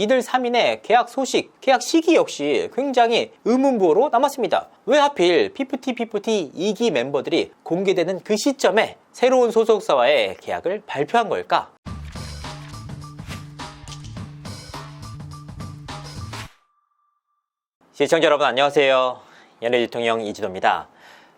이들 3인의 계약 소식, 계약 시기 역시 굉장히 의문부호로 남았습니다. 왜 하필 피프티 2기 멤버들이 공개되는 그 시점에 새로운 소속사와의 계약을 발표한 걸까? 시청자 여러분 안녕하세요. 연예 대통령 이진호입니다.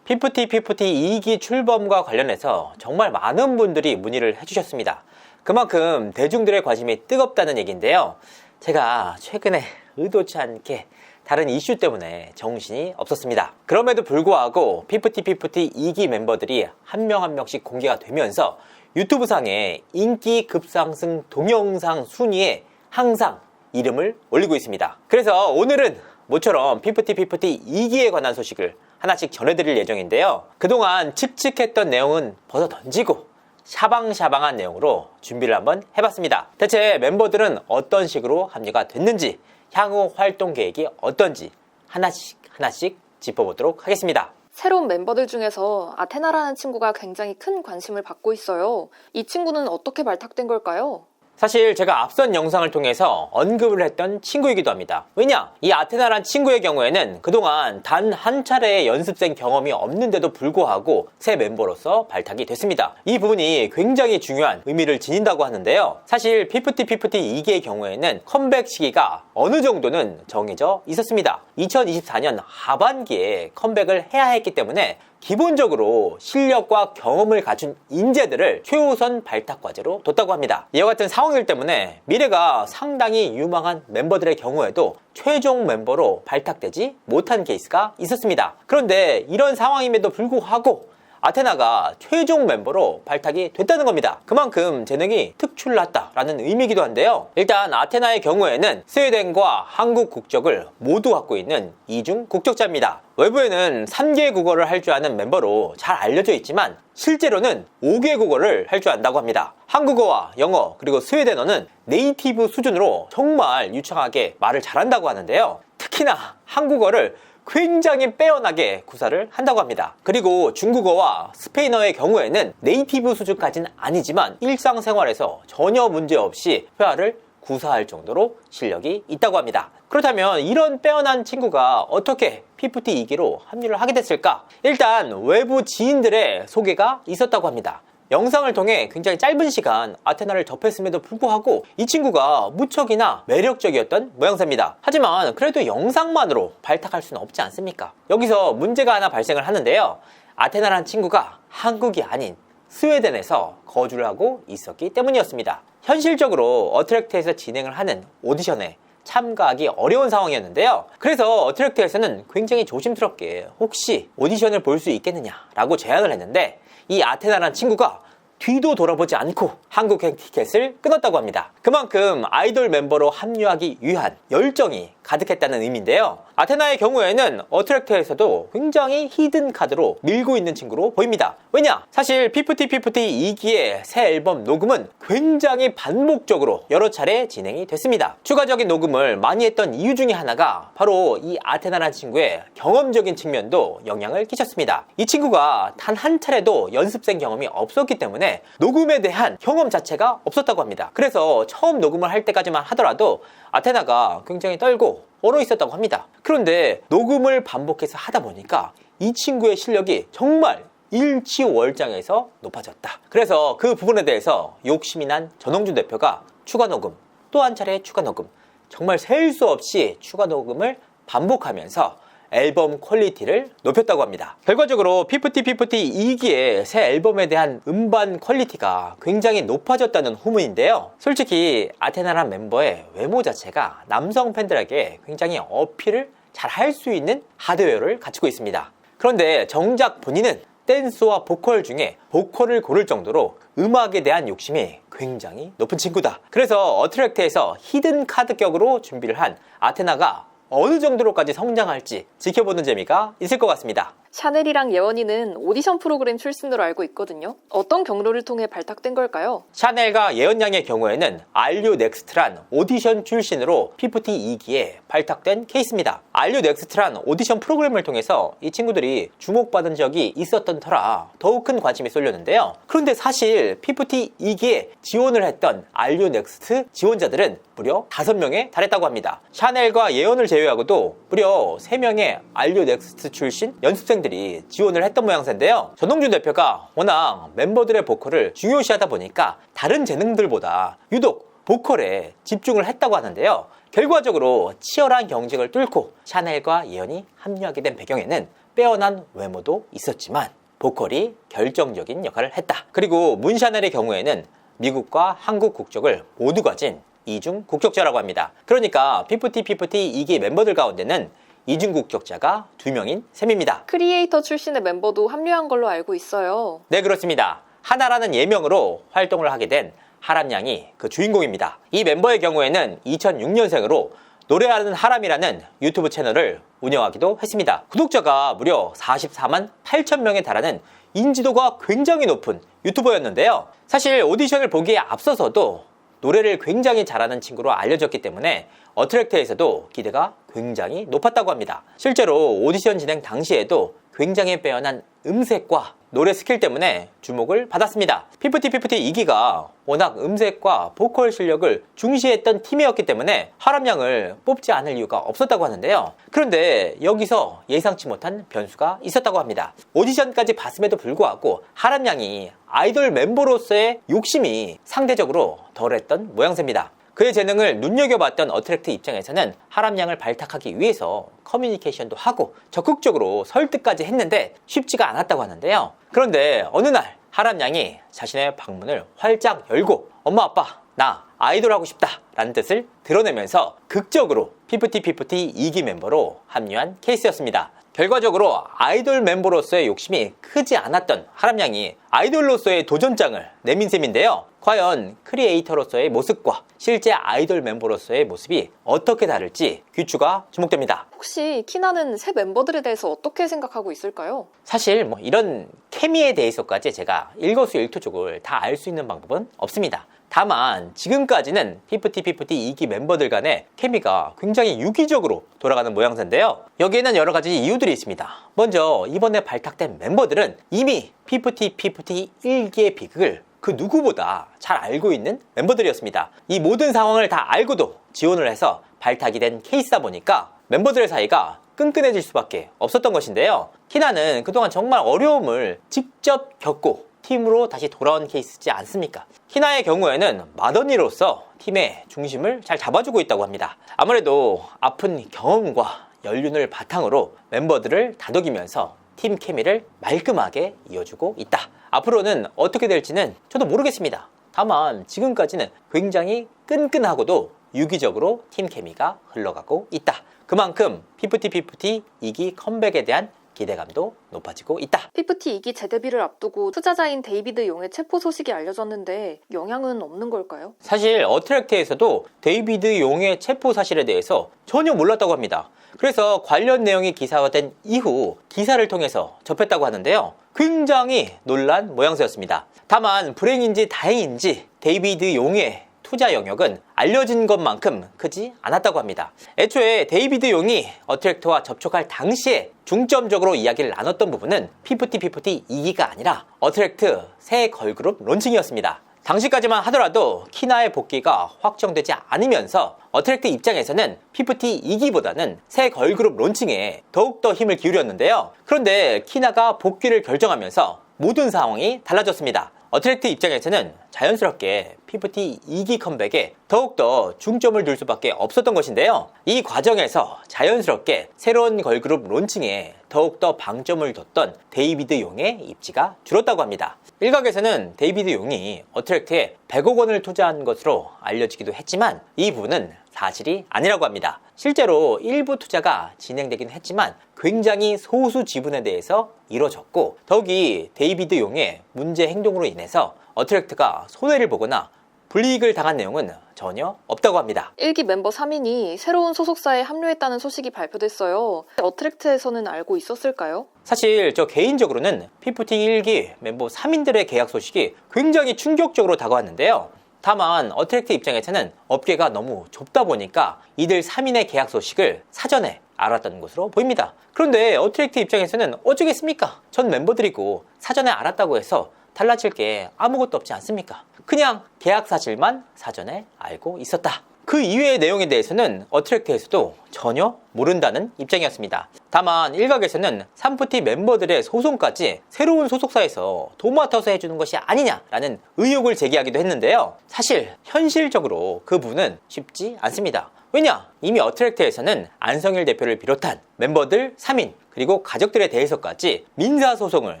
피프티 피프티 2기 출범과 관련해서 정말 많은 분들이 문의를 해주셨습니다. 그만큼 대중들의 관심이 뜨겁다는 얘기인데요. 제가 최근에 의도치 않게 다른 이슈 때문에 정신이 없었습니다. 그럼에도 불구하고 피프티 피프티 2기 멤버들이 한 명 한 명씩 공개가 되면서 유튜브상에 인기 급상승 동영상 순위에 항상 이름을 올리고 있습니다. 그래서 오늘은 모처럼 피프티 피프티 2기에 관한 소식을 하나씩 전해드릴 예정인데요. 그동안 칙칙했던 내용은 벗어 던지고 샤방샤방한 내용으로 준비를 한번 해봤습니다. 대체 멤버들은 어떤 식으로 합류가 됐는지, 향후 활동 계획이 어떤지 하나씩 하나씩 짚어보도록 하겠습니다. 새로운 멤버들 중에서 아테나라는 친구가 굉장히 큰 관심을 받고 있어요. 이 친구는 어떻게 발탁된 걸까요? 사실 제가 앞선 영상을 통해서 언급을 했던 친구이기도 합니다. 왜냐? 이 아테나란 친구의 경우에는 그동안 단 한 차례의 연습생 경험이 없는데도 불구하고 새 멤버로서 발탁이 됐습니다. 이 부분이 굉장히 중요한 의미를 지닌다고 하는데요. 사실 피프티 피프티 2기의 경우에는 컴백 시기가 어느 정도는 정해져 있었습니다. 2024년 하반기에 컴백을 해야 했기 때문에 기본적으로 실력과 경험을 갖춘 인재들을 최우선 발탁 과제로 뒀다고 합니다. 이와 같은 상황들 때문에 미래가 상당히 유망한 멤버들의 경우에도 최종 멤버로 발탁되지 못한 케이스가 있었습니다. 그런데 이런 상황임에도 불구하고 아테나가 최종 멤버로 발탁이 됐다는 겁니다. 그만큼 재능이 특출났다라는 의미이기도 한데요. 일단 아테나의 경우에는 스웨덴과 한국 국적을 모두 갖고 있는 이중 국적자입니다. 외부에는 3개 국어를 할 줄 아는 멤버로 잘 알려져 있지만 실제로는 5개 국어를 할 줄 안다고 합니다. 한국어와 영어 그리고 스웨덴어는 네이티브 수준으로 정말 유창하게 말을 잘한다고 하는데요. 특히나 한국어를 굉장히 빼어나게 구사를 한다고 합니다. 그리고 중국어와 스페인어의 경우에는 네이티브 수준까지는 아니지만 일상생활에서 전혀 문제 없이 회화를 구사할 정도로 실력이 있다고 합니다. 그렇다면 이런 빼어난 친구가 어떻게 피프티 2기로 합류를 하게 됐을까? 일단 외부 지인들의 소개가 있었다고 합니다. 영상을 통해 굉장히 짧은 시간 아테나를 접했음에도 불구하고 이 친구가 무척이나 매력적이었던 모양새입니다. 하지만 그래도 영상만으로 발탁할 수는 없지 않습니까? 여기서 문제가 하나 발생을 하는데요. 아테나란 친구가 한국이 아닌 스웨덴에서 거주를 하고 있었기 때문이었습니다. 현실적으로 어트랙트에서 진행을 하는 오디션에 참가하기 어려운 상황이었는데요. 그래서 어트랙트에서는 굉장히 조심스럽게 혹시 오디션을 볼 수 있겠느냐라고 제안을 했는데 이 아테나란 친구가 뒤도 돌아보지 않고 한국행 티켓을 끊었다고 합니다. 그만큼 아이돌 멤버로 합류하기 위한 열정이 가득했다는 의미인데요. 아테나의 경우에는 어트랙트에서도 굉장히 히든 카드로 밀고 있는 친구로 보입니다. 왜냐? 사실 피프티 피프티 2기의 새 앨범 녹음은 굉장히 반복적으로 여러 차례 진행이 됐습니다. 추가적인 녹음을 많이 했던 이유 중에 하나가 바로 이 아테나라는 친구의 경험적인 측면도 영향을 끼쳤습니다. 이 친구가 단 한 차례도 연습생 경험이 없었기 때문에 녹음에 대한 경험 자체가 없었다고 합니다. 그래서 처음 녹음을 할 때까지만 하더라도 아테나가 굉장히 떨고 얼어 있었다고 합니다. 그런데 녹음을 반복해서 하다 보니까 이 친구의 실력이 정말 일치월장에서 높아졌다. 그래서 그 부분에 대해서 욕심이 난 전홍준 대표가 추가 녹음, 또 한 차례 추가 녹음, 정말 셀 수 없이 추가 녹음을 반복하면서 앨범 퀄리티를 높였다고 합니다. 결과적으로 피프티 피프티 2기의 새 앨범에 대한 음반 퀄리티가 굉장히 높아졌다는 후문인데요. 솔직히 아테나란 멤버의 외모 자체가 남성 팬들에게 굉장히 어필을 잘 할 수 있는 하드웨어를 갖추고 있습니다. 그런데 정작 본인은 댄스와 보컬 중에 보컬을 고를 정도로 음악에 대한 욕심이 굉장히 높은 친구다. 그래서 어트랙트에서 히든 카드 격으로 준비를 한 아테나가 어느 정도로까지 성장할지 지켜보는 재미가 있을 것 같습니다. 샤넬이랑 예원이는 오디션 프로그램 출신으로 알고 있거든요. 어떤 경로를 통해 발탁된 걸까요? 샤넬과 예언 양의 경우에는 알류 넥스트란 오디션 출신으로 피프티 2기에 발탁된 케이스입니다. 알류 넥스트란 오디션 프로그램을 통해서 이 친구들이 주목받은 적이 있었던 터라 더욱 큰 관심이 쏠렸는데요. 그런데 사실 피프티 2기에 지원을 했던 알류 넥스트 지원자들은 무려 5명에 달했다고 합니다. 샤넬과 예언을 제외하고도 무려 3명의 알류 넥스트 출신 연습생 들이 지원을 했던 모양새인데요. 전홍준 대표가 워낙 멤버들의 보컬을 중요시하다 보니까 다른 재능들보다 유독 보컬에 집중을 했다고 하는데요. 결과적으로 치열한 경쟁을 뚫고 샤넬과 예언이 합류하게 된 배경에는 빼어난 외모도 있었지만 보컬이 결정적인 역할을 했다. 그리고 문샤넬의 경우에는 미국과 한국 국적을 모두 가진 이중 국적자라고 합니다. 그러니까 피프티 피프티 2기 멤버들 가운데는 이중 국적자가 두 명인 셈입니다. 크리에이터 출신의 멤버도 합류한 걸로 알고 있어요. 네, 그렇습니다. 하나라는 예명으로 활동을 하게 된 하람 양이 그 주인공입니다. 이 멤버의 경우에는 2006년생으로 노래하는 하람이라는 유튜브 채널을 운영하기도 했습니다. 구독자가 무려 44만 8천 명에 달하는 인지도가 굉장히 높은 유튜버였는데요. 사실 오디션을 보기에 앞서서도 노래를 굉장히 잘하는 친구로 알려졌기 때문에 어트랙트에서도 기대가 굉장히 높았다고 합니다. 실제로 오디션 진행 당시에도 굉장히 빼어난 음색과 노래 스킬 때문에 주목을 받았습니다. 피프티 피프티 2기가 워낙 음색과 보컬 실력을 중시했던 팀이었기 때문에 하람 양을 뽑지 않을 이유가 없었다고 하는데요. 그런데 여기서 예상치 못한 변수가 있었다고 합니다. 오디션까지 봤음에도 불구하고 하람 양이 아이돌 멤버로서의 욕심이 상대적으로 덜했던 모양새입니다. 그의 재능을 눈여겨봤던 어트랙트 입장에서는 하람 양을 발탁하기 위해서 커뮤니케이션도 하고 적극적으로 설득까지 했는데 쉽지가 않았다고 하는데요. 그런데 어느 날 하람 양이 자신의 방문을 활짝 열고 엄마 아빠 나 아이돌 하고 싶다 라는 뜻을 드러내면서 극적으로 피프티 피프티 2기 멤버로 합류한 케이스였습니다. 결과적으로 아이돌 멤버로서의 욕심이 크지 않았던 하람 양이 아이돌로서의 도전장을 내민 셈인데요. 과연 크리에이터로서의 모습과 실제 아이돌 멤버로서의 모습이 어떻게 다를지 귀추가 주목됩니다. 혹시 키나는 새 멤버들에 대해서 어떻게 생각하고 있을까요? 사실 뭐 이런 케미에 대해서까지 제가 일거수일투족을 다 알 수 있는 방법은 없습니다. 다만 지금까지는 피프티 피프티 2기 멤버들 간의 케미가 굉장히 유기적으로 돌아가는 모양새인데요. 여기에는 여러 가지 이유들이 있습니다. 먼저 이번에 발탁된 멤버들은 이미 피프티 피프티 1기의 비극을 그 누구보다 잘 알고 있는 멤버들이었습니다. 이 모든 상황을 다 알고도 지원을 해서 발탁이 된 케이스다 보니까 멤버들의 사이가 끈끈해질 수밖에 없었던 것인데요. 키나는 그동안 정말 어려움을 직접 겪고 팀으로 다시 돌아온 케이스지 않습니까? 키나의 경우에는 마더니로서 팀의 중심을 잘 잡아주고 있다고 합니다. 아무래도 아픈 경험과 연륜을 바탕으로 멤버들을 다독이면서 팀 케미를 말끔하게 이어주고 있다. 앞으로는 어떻게 될지는 저도 모르겠습니다. 다만 지금까지는 굉장히 끈끈하고도 유기적으로 팀 케미가 흘러가고 있다. 그만큼 피프티 피프티 2기 컴백에 대한 기대감도 높아지고 있다. 피프티 2기 재데뷔를 앞두고 투자자인 데이비드 용의 체포 소식이 알려졌는데 영향은 없는 걸까요? 사실 어트랙트에서도 데이비드 용의 체포 사실에 대해서 전혀 몰랐다고 합니다. 그래서 관련 내용이 기사화된 이후 기사를 통해서 접했다고 하는데요. 굉장히 놀란 모양새였습니다. 다만 불행인지 다행인지 데이비드 용의 투자 영역은 알려진 것만큼 크지 않았다고 합니다. 애초에 데이비드 용이 어트랙트와 접촉할 당시에 중점적으로 이야기를 나눴던 부분은 피프티 2기가 아니라 어트랙트 새 걸그룹 론칭이었습니다. 당시까지만 하더라도 키나의 복귀가 확정되지 않으면서 어트랙트 입장에서는 피프티 2기보다는 새 걸그룹 론칭에 더욱더 힘을 기울였는데요. 그런데 키나가 복귀를 결정하면서 모든 상황이 달라졌습니다. 어트랙트 입장에서는 자연스럽게 피프티 2기 컴백에 더욱더 중점을 둘 수밖에 없었던 것인데요. 이 과정에서 자연스럽게 새로운 걸그룹 론칭에 더욱더 방점을 뒀던 데이비드 용의 입지가 줄었다고 합니다. 일각에서는 데이비드 용이 어트랙트에 100억 원을 투자한 것으로 알려지기도 했지만 이 부분은 사실이 아니라고 합니다. 실제로 일부 투자가 진행되긴 했지만 굉장히 소수 지분에 대해서 이루어졌고 더욱이 데이비드 용의 문제 행동으로 인해서 어트랙트가 손해를 보거나 불이익을 당한 내용은 전혀 없다고 합니다. 1기 멤버 3인이 새로운 소속사에 합류했다는 소식이 발표됐어요. 어트랙트에서는 알고 있었을까요? 사실 저 개인적으로는 피프티 1기 멤버 3인들의 계약 소식이 굉장히 충격적으로 다가왔는데요. 다만 어트랙트 입장에서는 업계가 너무 좁다 보니까 이들 3인의 계약 소식을 사전에 알았던 것으로 보입니다. 그런데 어트랙트 입장에서는 어쩌겠습니까? 전 멤버들이고 사전에 알았다고 해서 달라질 게 아무것도 없지 않습니까? 그냥 계약 사실만 사전에 알고 있었다. 그 이외의 내용에 대해서는 어트랙트에서도 전혀 모른다는 입장이었습니다. 다만 일각에서는 삼프티 멤버들의 소송까지 새로운 소속사에서 도맡아서 해주는 것이 아니냐라는 의혹을 제기하기도 했는데요. 사실 현실적으로 그 부분은 쉽지 않습니다. 왜냐? 이미 어트랙트에서는 안성일 대표를 비롯한 멤버들 3인 그리고 가족들에 대해서까지 민사소송을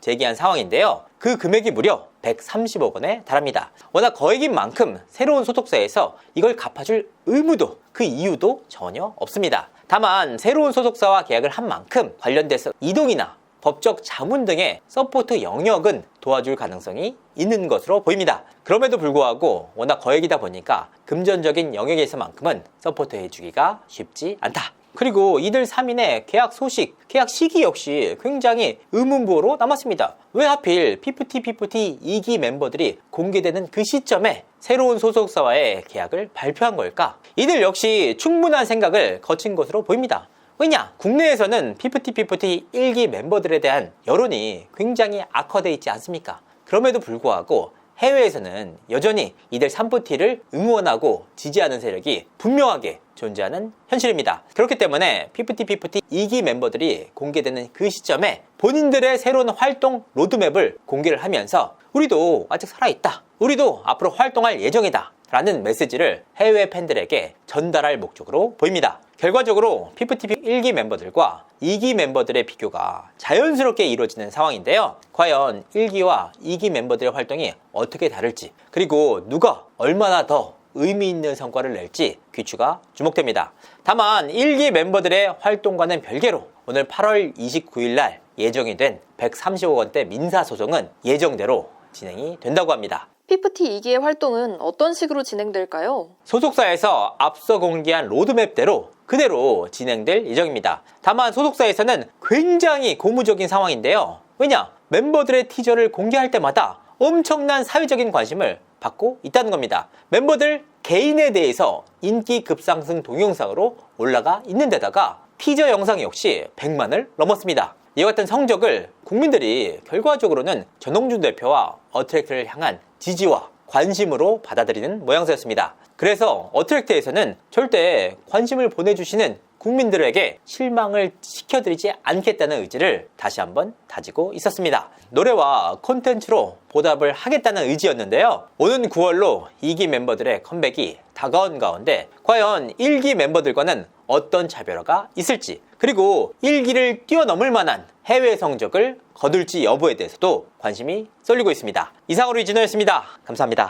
제기한 상황인데요. 그 금액이 무려 130억 원에 달합니다. 워낙 거액인 만큼 새로운 소속사에서 이걸 갚아줄 의무도 그 이유도 전혀 없습니다. 다만 새로운 소속사와 계약을 한 만큼 관련돼서 이동이나 법적 자문 등의 서포트 영역은 도와줄 가능성이 있는 것으로 보입니다. 그럼에도 불구하고 워낙 거액이다 보니까 금전적인 영역에서만큼은 서포트 해주기가 쉽지 않다. 그리고 이들 3인의 계약 소식, 계약 시기 역시 굉장히 의문부호로 남았습니다. 왜 하필 피프티 피프티 2기 멤버들이 공개되는 그 시점에 새로운 소속사와의 계약을 발표한 걸까? 이들 역시 충분한 생각을 거친 것으로 보입니다. 왜냐? 국내에서는 피프티 피프티 1기 멤버들에 대한 여론이 굉장히 악화되어 있지 않습니까? 그럼에도 불구하고 해외에서는 여전히 이들 3푸티를 응원하고 지지하는 세력이 분명하게 존재하는 현실입니다. 그렇기 때문에 피프티 피프티 2기 멤버들이 공개되는 그 시점에 본인들의 새로운 활동 로드맵을 공개를 하면서 우리도 아직 살아있다. 우리도 앞으로 활동할 예정이다. 라는 메시지를 해외 팬들에게 전달할 목적으로 보입니다. 결과적으로 피프티피 1기 멤버들과 2기 멤버들의 비교가 자연스럽게 이루어지는 상황인데요. 과연 1기와 2기 멤버들의 활동이 어떻게 다를지, 그리고 누가 얼마나 더 의미 있는 성과를 낼지 귀추가 주목됩니다. 다만 1기 멤버들의 활동과는 별개로 오늘 8월 29일 날 예정이 된 130억 원대 민사 소송은 예정대로 진행이 된다고 합니다. 피프티 2기의 활동은 어떤 식으로 진행될까요? 소속사에서 앞서 공개한 로드맵대로 그대로 진행될 예정입니다. 다만 소속사에서는 굉장히 고무적인 상황인데요. 왜냐? 멤버들의 티저를 공개할 때마다 엄청난 사회적인 관심을 받고 있다는 겁니다. 멤버들 개인에 대해서 인기 급상승 동영상으로 올라가 있는 데다가 티저 영상 역시 100만을 넘었습니다. 이와 같은 성적을 국민들이 결과적으로는 전홍준 대표와 어트랙트를 향한 지지와 관심으로 받아들이는 모양새였습니다. 그래서 어트랙트에서는 절대 관심을 보내주시는 국민들에게 실망을 시켜드리지 않겠다는 의지를 다시 한번 다지고 있었습니다. 노래와 콘텐츠로 보답을 하겠다는 의지였는데요. 오는 9월로 2기 멤버들의 컴백이 다가온 가운데 과연 1기 멤버들과는 어떤 차별화가 있을지 그리고 1기를 뛰어넘을 만한 해외 성적을 거둘지 여부에 대해서도 관심이 쏠리고 있습니다. 이상으로 이진호였습니다. 감사합니다.